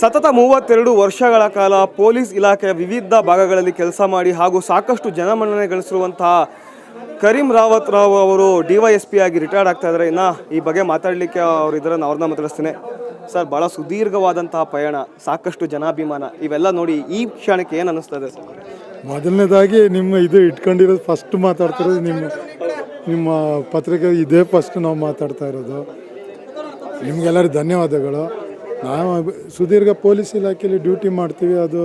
ಸತತ ಮೂವತ್ತೆರಡು ವರ್ಷಗಳ ಕಾಲ ಪೊಲೀಸ್ ಇಲಾಖೆಯ ವಿವಿಧ ಭಾಗಗಳಲ್ಲಿ ಕೆಲಸ ಮಾಡಿ ಹಾಗೂ ಸಾಕಷ್ಟು ಜನಮನ್ನಣೆ ಗಳಿಸಿರುವಂತಹ ಕರೀಂ ರಾವತ್ ರಾವ್ ಅವರು ಡಿ ವೈ ಎಸ್ ಪಿ ಆಗಿ ರಿಟೈರ್ಡ್ ಆಗ್ತಾ ಇದ್ದಾರೆ. ಇನ್ನು ಈ ಬಗ್ಗೆ ಮಾತಾಡಲಿಕ್ಕೆ ಅವ್ರು ಇದರ ಅವ್ರನ್ನ ಮಾತಾಡಿಸ್ತೇನೆ. ಸರ್ ಭಾಳ ಸುದೀರ್ಘವಾದಂತಹ ಪಯಣ, ಸಾಕಷ್ಟು ಜನಾಭಿಮಾನ, ಇವೆಲ್ಲ ನೋಡಿ ಈ ಕ್ಷಣಕ್ಕೆ ಏನು ಅನ್ನಿಸ್ತದೆ ಸರ್ ಮೊದಲನೇದಾಗಿ ನಿಮ್ಮ ಇದು ಇಟ್ಕೊಂಡಿರೋದು ಫಸ್ಟ್ ಮಾತಾಡ್ತಿರೋದು ನಿಮ್ಮ ನಿಮ್ಮ ಪತ್ರಿಕೆ, ಇದೇ ಫಸ್ಟ್ ನಾವು ಮಾತಾಡ್ತಾ ಇರೋದು. ನಿಮಗೆಲ್ಲರಿಗೂ ಧನ್ಯವಾದಗಳು. ನಾವು ಸುದೀರ್ಘ ಪೊಲೀಸ್ ಇಲಾಖೆಯಲ್ಲಿ ಡ್ಯೂಟಿ ಮಾಡ್ತೀವಿ. ಅದು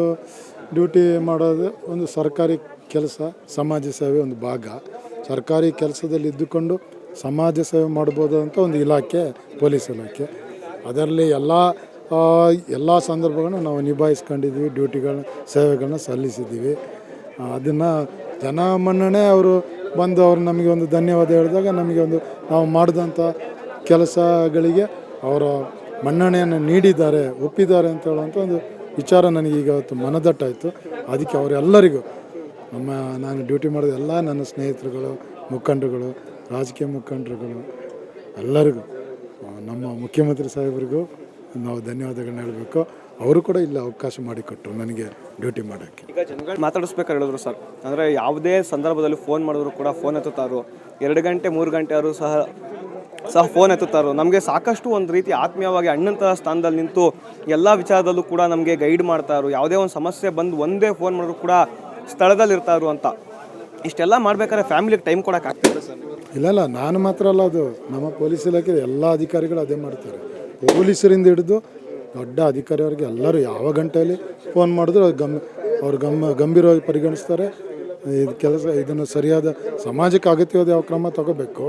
ಡ್ಯೂಟಿ ಮಾಡೋದು ಒಂದು ಸರ್ಕಾರಿ ಕೆಲಸ, ಸಮಾಜ ಸೇವೆ ಒಂದು ಭಾಗ. ಸರ್ಕಾರಿ ಕೆಲಸದಲ್ಲಿ ಇದ್ದುಕೊಂಡು ಸಮಾಜ ಸೇವೆ ಮಾಡ್ಬೋದು ಅಂತ ಒಂದು ಇಲಾಖೆ, ಪೊಲೀಸ್ ಇಲಾಖೆ. ಅದರಲ್ಲಿ ಎಲ್ಲ ಎಲ್ಲ ಸಂದರ್ಭಗಳನ್ನ ನಾವು ನಿಭಾಯಿಸ್ಕೊಂಡಿದ್ದೀವಿ, ಡ್ಯೂಟಿಗಳನ್ನ, ಸೇವೆಗಳನ್ನ ಸಲ್ಲಿಸಿದ್ದೀವಿ. ಅದನ್ನು ಜನ ಮನ್ನಣೆ ಅವರು ಬಂದು ಅವ್ರು ನಮಗೆ ಒಂದು ಧನ್ಯವಾದ ಹೇಳಿದಾಗ ನಮಗೆ ಒಂದು ನಾವು ಮಾಡಿದಂಥ ಕೆಲಸಗಳಿಗೆ ಅವರ ಮನ್ನಣೆಯನ್ನು ನೀಡಿದ್ದಾರೆ, ಒಪ್ಪಿದ್ದಾರೆ ಅಂತ ಹೇಳುವಂಥ ಒಂದು ವಿಚಾರ ನನಗೆ ಈಗ ಅವತ್ತು ಮನದಟ್ಟಾಯಿತು. ಅದಕ್ಕೆ ಅವರೆಲ್ಲರಿಗೂ ನಮ್ಮ ನಾನು ಡ್ಯೂಟಿ ಮಾಡಿದ ಎಲ್ಲ ನನ್ನ ಸ್ನೇಹಿತರುಗಳು, ಮುಖಂಡರುಗಳು, ರಾಜಕೀಯ ಮುಖಂಡರುಗಳು, ಎಲ್ಲರಿಗೂ ನಮ್ಮ ಮುಖ್ಯಮಂತ್ರಿ ಸಾಹೇಬರಿಗೂ ನಾವು ಧನ್ಯವಾದಗಳನ್ನ ಹೇಳಬೇಕು. ಅವರು ಕೂಡ ಇಲ್ಲಿ ಅವಕಾಶ ಮಾಡಿಕೊಟ್ರು ನನಗೆ ಡ್ಯೂಟಿ ಮಾಡೋಕ್ಕೆ. ಈಗ ಜನಗಳು ಮಾತಾಡಿಸ್ಬೇಕಾರೆ ಹೇಳಿದ್ರು ಸರ್. ಅಂದರೆ ಯಾವುದೇ ಸಂದರ್ಭದಲ್ಲಿ ಫೋನ್ ಮಾಡಿದ್ರು ಕೂಡ ಫೋನ್ ಹತ್ತುತ್ತಾರೋ ಎರಡು ಗಂಟೆ, ಮೂರು ಗಂಟೆ ಅವರು ಸಹ ಸಹ ಫೋನ್ ಎತ್ತುತ್ತಾರೋ ನಮಗೆ ಸಾಕಷ್ಟು ಒಂದು ರೀತಿ ಆತ್ಮೀಯವಾಗಿ ಅಣ್ಣಂತಹ ಸ್ಥಾನದಲ್ಲಿ ನಿಂತು ಎಲ್ಲ ವಿಚಾರದಲ್ಲೂ ಕೂಡ ನಮಗೆ ಗೈಡ್ ಮಾಡ್ತಾರು ಯಾವುದೇ ಒಂದು ಸಮಸ್ಯೆ ಬಂದು ಒಂದೇ ಫೋನ್ ಮಾಡಿದ್ರು ಕೂಡ ಸ್ಥಳದಲ್ಲಿ ಇರ್ತಾರು ಅಂತ. ಇಷ್ಟೆಲ್ಲ ಮಾಡ್ಬೇಕಾದ್ರೆ ಫ್ಯಾಮಿಲಿಗೆ ಟೈಮ್ ಕೊಡಕ್ಕೆ ಆಗ್ತಿದೆ ಸರ್. ಇಲ್ಲ ಇಲ್ಲ, ನಾನು ಮಾತ್ರ ಅಲ್ಲ, ಅದು ನಮ್ಮ ಪೊಲೀಸ್ ಇಲಾಖೆ ಎಲ್ಲ ಅಧಿಕಾರಿಗಳು ಅದೇ ಮಾಡ್ತಾರೆ. ಪೊಲೀಸರಿಂದ ಹಿಡಿದು ದೊಡ್ಡ ಅಧಿಕಾರಿಯವರಿಗೆ ಎಲ್ಲರೂ ಯಾವ ಗಂಟೆಯಲ್ಲಿ ಫೋನ್ ಮಾಡಿದ್ರು ಅವ್ರು ಗಮ್ ಅವ್ರು ಗಮ್, ಗಂಭೀರವಾಗಿ ಪರಿಗಣಿಸ್ತಾರೆ. ಇದು ಕೆಲಸ, ಇದನ್ನು ಸರಿಯಾದ ಸಮಾಜಕ್ಕೆ ಅಗತ್ಯವಾದ ಯಾವ ಕ್ರಮ ತಗೋಬೇಕು.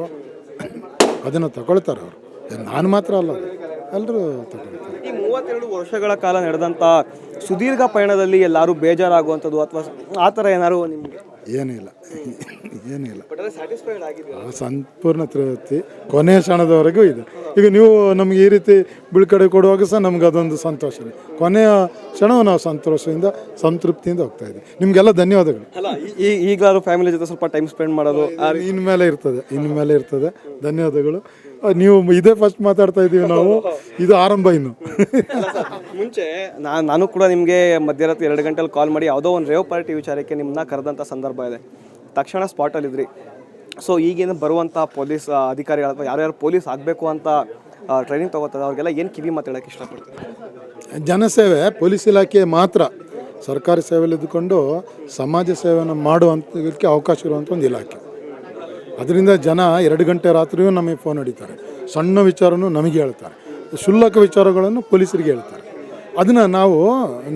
ಅದನ್ನು ತಗೊಳ್ತಾರೆ ಅವರು. ನಾನು ಮಾತ್ರ ಅಲ್ಲ ಎಲ್ಲರೂ ತಗೊಳ್ತಾರೆ. ಈ ಮೂವತ್ತೆರಡು ವರ್ಷಗಳ ಕಾಲ ನಡೆದಂಥ ಸುದೀರ್ಘ ಪಯಣದಲ್ಲಿ ಎಲ್ಲರೂ ಬೇಜಾರಾಗುವಂಥದ್ದು ಅಥವಾ ಆ ಥರ ಏನಾದ್ರು ನಿಮಗೆ? ಏನೂ ಇಲ್ಲ. ಏನೂ ಇಲ್ಲ. ಸಂಪೂರ್ಣ ತೃಪ್ತಿ. ಕೊನೆಯ ಕ್ಷಣದವರೆಗೂ ಇದೆ. ಈಗ ನೀವು ನಮಗೆ ಈ ರೀತಿ ಬೀಳ್ಕಡೆ ಕೊಡುವಾಗ ಸಹ ನಮ್ಗೆ ಅದೊಂದು ಸಂತೋಷ ಕೊನೆಯ ಕ್ಷಣವು ನಾವು ಸಂತೋಷದಿಂದ ಸಂತೃಪ್ತಿಯಿಂದ ಹೋಗ್ತಾ ಇದ್ದೀವಿ. ನಿಮಗೆಲ್ಲ ಧನ್ಯವಾದಗಳು. ಈ ಈಗಲಾದ್ರು ಫ್ಯಾಮಿಲಿ ಜೊತೆ ಸ್ವಲ್ಪ ಟೈಮ್ ಸ್ಪೆಂಡ್ ಮಾಡೋದು ಇನ್ಮೇಲೆ ಇರ್ತದೆ ಇನ್ಮೇಲೆ ಇರ್ತದೆ. ಧನ್ಯವಾದಗಳು. ನೀವು ಇದೇ ಫಸ್ಟ್ ಮಾತಾಡ್ತಾ ಇದ್ದೀವಿ ನಾವು. ಇದು ಆರಂಭ ಇನ್ನು. ಮುಂಚೆ ನಾನು ನಾನು ಕೂಡ ನಿಮಗೆ ಮಧ್ಯರಾತ್ರಿ ಎರಡು ಗಂಟೆಲಿ ಕಾಲ್ ಮಾಡಿ ಯಾವುದೋ ಒಂದು ರೇವ್ ಪಾರ್ಟಿ ವಿಚಾರಕ್ಕೆ ನಿಮ್ಮನ್ನ ಕರೆದಂಥ ಸಂದರ್ಭ ಇದೆ. ತಕ್ಷಣ ಸ್ಪಾಟಲ್ಲಿ ಇದ್ರಿ. ಸೊ ಈಗೇನು ಬರುವಂಥ ಪೊಲೀಸ್ ಅಧಿಕಾರಿಗಳು ಅಥವಾ ಯಾರ್ಯಾರು ಪೊಲೀಸ್ ಆಗಬೇಕು ಅಂತ ಟ್ರೈನಿಂಗ್ ತಗೋತಾರೆ ಅವ್ರಿಗೆಲ್ಲ ಏನು ಕಿವಿ ಮಾತಾಡೋಕ್ಕೆ ಇಷ್ಟಪಡ್ತಾರೆ? ಜನಸೇವೆ ಪೊಲೀಸ್ ಇಲಾಖೆ ಮಾತ್ರ. ಸರ್ಕಾರಿ ಸೇವೆಯಲ್ಲಿ ಇದ್ದುಕೊಂಡು ಸಮಾಜ ಸೇವೆಯನ್ನು ಮಾಡುವಂಥದಕ್ಕೆ ಅವಕಾಶ ಇರುವಂಥ ಒಂದು ಇಲಾಖೆ. ಅದರಿಂದ ಜನ ಎರಡು ಗಂಟೆ ರಾತ್ರಿಯೂ ನಮಗೆ ಫೋನ್ ಹೊಡಿತಾರೆ. ಸಣ್ಣ ವಿಚಾರನೂ ನಮಗೆ ಹೇಳ್ತಾರೆ. ಶುಲ್ಲಕ ವಿಚಾರಗಳನ್ನು ಪೊಲೀಸರಿಗೆ ಹೇಳ್ತಾರೆ. ಅದನ್ನು ನಾವು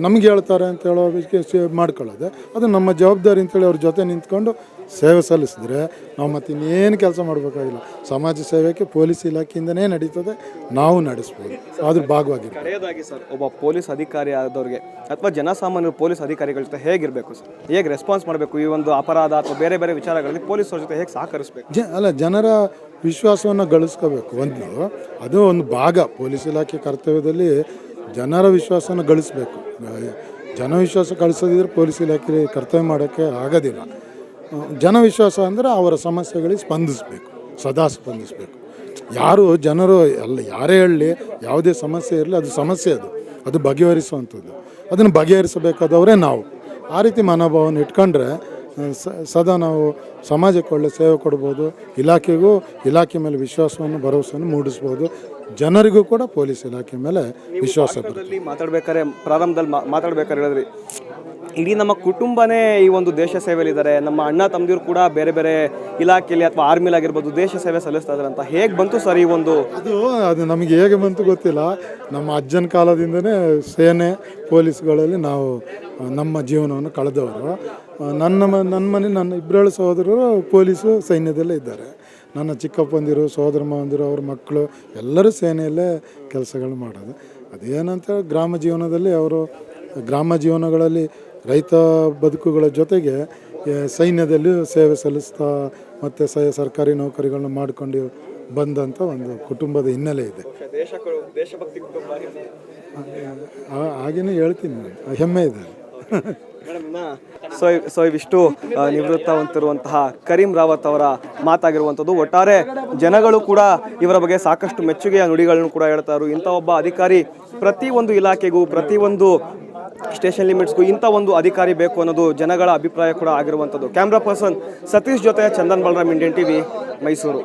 ನಮ್ಗೆ ಹೇಳ್ತಾರೆ ಅಂತ ಹೇಳೋ ವಿಷಯ ಮಾಡ್ಕೊಳ್ಳೋದು. ಅದು ನಮ್ಮ ಜವಾಬ್ದಾರಿ ಅಂತೇಳಿ ಅವ್ರ ಜೊತೆ ನಿಂತ್ಕೊಂಡು ಸೇವೆ ಸಲ್ಲಿಸಿದ್ರೆ ನಾವು ಮತ್ತೆ ಇನ್ನೇನು ಕೆಲಸ ಮಾಡಬೇಕಾಗಿಲ್ಲ. ಸಮಾಜ ಸೇವೆಗೆ ಪೊಲೀಸ್ ಇಲಾಖೆಯಿಂದನೇ ನಡೀತದೆ ನಾವು ನಡೆಸ್ಬೋದು. ಅದ್ರ ಭಾಗವಾಗಿ ಕಡೆಯದಾಗಿ ಸರ್ ಒಬ್ಬ ಪೊಲೀಸ್ ಅಧಿಕಾರಿ ಆದವ್ರಿಗೆ ಅಥವಾ ಜನಸಾಮಾನ್ಯರು ಪೊಲೀಸ್ ಅಧಿಕಾರಿಗಳ ಜೊತೆ ಹೇಗಿರಬೇಕು ಸರ್? ಹೇಗೆ ರೆಸ್ಪಾನ್ಸ್ ಮಾಡಬೇಕು? ಈ ಒಂದು ಅಪರಾಧ ಅಥವಾ ಬೇರೆ ಬೇರೆ ವಿಚಾರಗಳಲ್ಲಿ ಪೊಲೀಸರ ಜೊತೆ ಹೇಗೆ ಸಹಕರಿಸಬೇಕು? ಜ ಅಲ್ಲ ಜನರ ವಿಶ್ವಾಸವನ್ನು ಗಳಿಸ್ಕೋಬೇಕು ಒಂದು ಅದು ಒಂದು ಭಾಗ. ಪೊಲೀಸ್ ಇಲಾಖೆ ಕರ್ತವ್ಯದಲ್ಲಿ ಜನರ ವಿಶ್ವಾಸನ ಗಳಿಸಬೇಕು. ಜನ ವಿಶ್ವಾಸ ಗಳಿಸೋದಿದ್ರೆ ಪೊಲೀಸ್ ಇಲಾಖೆ ಕರ್ತವ್ಯ ಮಾಡೋಕ್ಕೆ ಆಗೋದಿಲ್ಲ. ಜನ ವಿಶ್ವಾಸ ಅಂದರೆ ಅವರ ಸಮಸ್ಯೆಗಳಿಗೆ ಸ್ಪಂದಿಸಬೇಕು, ಸದಾ ಸ್ಪಂದಿಸಬೇಕು. ಯಾರು ಜನರು ಎಲ್ಲ ಯಾರೇ ಹೇಳಲಿ ಯಾವುದೇ ಸಮಸ್ಯೆ ಇರಲಿ ಅದು ಸಮಸ್ಯೆ ಅದು ಅದು ಬಗೆಹರಿಸುವಂಥದ್ದು. ಅದನ್ನು ಬಗೆಹರಿಸಬೇಕಾದವರೇ ನಾವು. ಆ ರೀತಿ ಮನೋಭಾವನ ಇಟ್ಕೊಂಡ್ರೆ ಸದಾ ನಾವು ಸಮಾಜಕ್ಕೆ ಒಳ್ಳೆ ಸೇವೆ ಕೊಡ್ಬೋದು. ಇಲಾಖೆಗೂ ಇಲಾಖೆ ಮೇಲೆ ವಿಶ್ವಾಸವನ್ನು ಭರವಸೆಯನ್ನು ಮೂಡಿಸ್ಬೋದು. ಜನರಿಗೂ ಕೂಡ ಪೊಲೀಸ್ ಇಲಾಖೆ ಮೇಲೆ ವಿಶ್ವಾಸ ಬರುತ್ತೆ ಮಾತಾಡ್ಬೇಕಾದ್ರೆ ಪ್ರಾರಂಭದಲ್ಲಿ ಮಾ- ಮಾತಾಡ್ಬೇಕಾದ್ರೆ ಹೇಳಿದ್ರಿ. ಇಡೀ ನಮ್ಮ ಕುಟುಂಬನೇ ಈ ಒಂದು ದೇಶ ಸೇವೆಯಲ್ಲಿದ್ದಾರೆ. ನಮ್ಮ ಅಣ್ಣ ತಮ್ಮದಿರು ಕೂಡ ಬೇರೆ ಬೇರೆ ಇಲಾಖೆಯಲ್ಲಿ ಅಥವಾ ಆರ್ಮಿಲಿ ಆಗಿರ್ಬೋದು ದೇಶ ಸೇವೆ ಸಲ್ಲಿಸ್ತಾ ಇದ್ದಾರೆ ಅಂತ. ಹೇಗೆ ಬಂತು ಸರ್ ಈ ಒಂದು ಅದು ಅದು ನಮಗೆ ಹೇಗೆ ಬಂತು ಗೊತ್ತಿಲ್ಲ. ನಮ್ಮ ಅಜ್ಜನ ಕಾಲದಿಂದನೇ ಸೇನೆ ಪೊಲೀಸ್ಗಳಲ್ಲಿ ನಾವು ಆ, ನಮ್ಮ ಜೀವನವನ್ನು ಕಳೆದವರು. ನನ್ನ ಮ ನನ್ನ ಮನೆ ನನ್ನ ಇಬ್ಬರೇಳು ಸಹೋದರರು ಪೊಲೀಸು ಸೈನ್ಯದಲ್ಲೇ ಇದ್ದಾರೆ. ನನ್ನ ಚಿಕ್ಕಪ್ಪಂದಿರು ಸಹೋದರ ಮಾವಂದಿರು ಅವ್ರ ಮಕ್ಕಳು ಎಲ್ಲರೂ ಸೇನೆಯಲ್ಲೇ ಕೆಲಸಗಳು ಮಾಡೋದು. ಅದೇನಂತ ಗ್ರಾಮ ಜೀವನದಲ್ಲಿ ಅವರು ಗ್ರಾಮ ಜೀವನಗಳಲ್ಲಿ ರೈತ ಬದುಕುಗಳ ಜೊತೆಗೆ ಸೈನ್ಯದಲ್ಲಿ ಸೇವೆ ಸಲ್ಲಿಸ್ತಾ ಮತ್ತು ಸ ಸರ್ಕಾರಿ ನೌಕರಿಗಳನ್ನ ಮಾಡಿಕೊಂಡು ಬಂದಂಥ ಒಂದು ಕುಟುಂಬದ ಹಿನ್ನೆಲೆ ಇದೆ. ದೇಶಕರು ದೇಶಭಕ್ತಿ ಕುಟುಂಬ ಆ- ಹಾಗೇನೆ ಹೇಳ್ತೀನಿ. ಹೆಮ್ಮೆ ಇದೆ. ಸೊ ಸೊ ಇವಿಷ್ಟು ನಿವೃತ್ತ ಹೊಂದಿರುವಂತಹ ಕರೀಂ ರಾವತ್ ಅವರ ಮಾತಾಗಿರುವಂಥದ್ದು. ಒಟ್ಟಾರೆ ಜನಗಳು ಕೂಡ ಇವರ ಬಗ್ಗೆ ಸಾಕಷ್ಟು ಮೆಚ್ಚುಗೆಯ ನುಡಿಗಳನ್ನು ಕೂಡ ಹೇಳ್ತಾರೆ ಇಂಥ ಒಬ್ಬ ಅಧಿಕಾರಿ ಪ್ರತಿ ಒಂದು ಇಲಾಖೆಗೂ, ಪ್ರತಿ ಒಂದು ಸ್ಟೇಷನ್ ಲಿಮಿಟ್ಸ್ಗೂ ಇಂಥ ಒಂದು ಅಧಿಕಾರಿ ಬೇಕು ಅನ್ನೋದು ಜನಗಳ ಅಭಿಪ್ರಾಯ ಕೂಡ ಆಗಿರುವಂಥದ್ದು. ಕ್ಯಾಮ್ರಾ ಪರ್ಸನ್ ಸತೀಶ್ ಜೊತೆ ಚಂದನ್ ಬಲರಾಮ್, ಇಂಡಿಯನ್ ಟಿವಿ, ಮೈಸೂರು.